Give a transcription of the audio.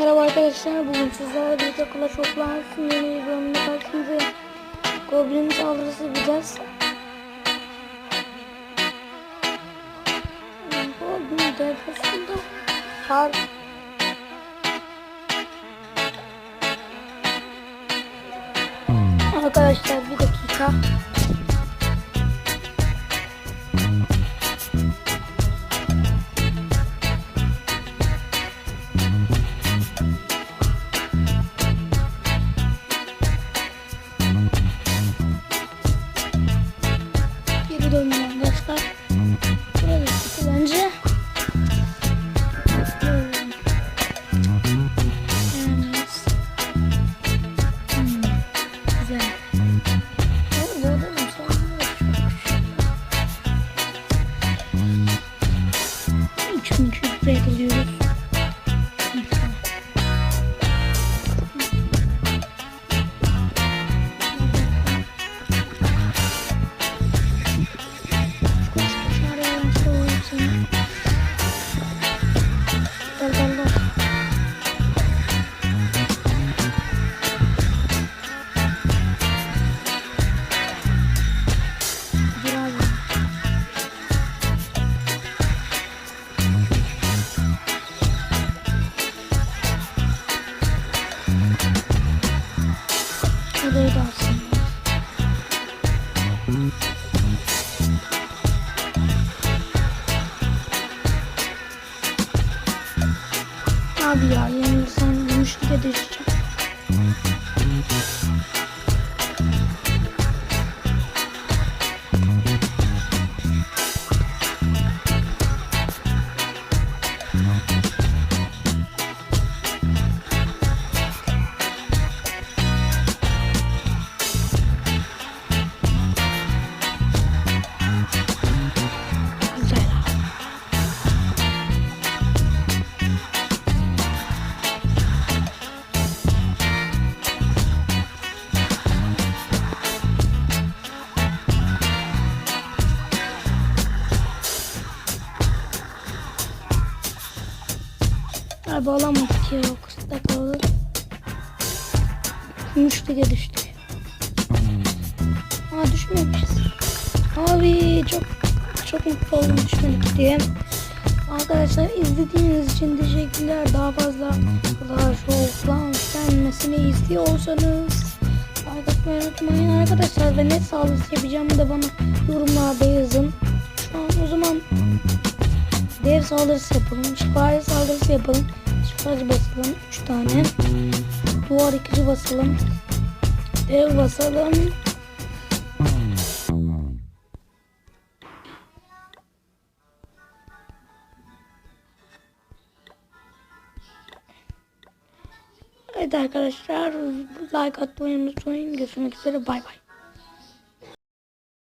Merhaba arkadaşlar, bugün sizlerle birlikte Clash of Clans'ın yeni bir bölümünde karşınızdayım. Goblin saldırısı yapacağız. Goblin defosunda har Arkadaşlar bir dakika. Geri döndüm arkadaşlar. Burada gitti bence. Hmm, Abi ya yenilsem gümüşlüğe düşeceğim. Abi alamadık ya. Kusta kaldık. Gümüş lige düştük. Aa düşmemişiz. Abi çok çok mutlu oldum düşmedik diye. Arkadaşlar izlediğiniz için teşekkürler. Daha fazla Clash of gelmesini istiyorsanız like atmayı unutmayın arkadaşlar. Ve ne saldırısı yapacağımı da bana yorumlarda yazın. Şu an o zaman dev saldırısı yapalım. Şifacı saldırısı yapalım. Şifacı basalım. 3 tane. Duvar ikici basalım. Dev basalım. Evet arkadaşlar like atmayı unutmayın. Görüşmek üzere bay bay.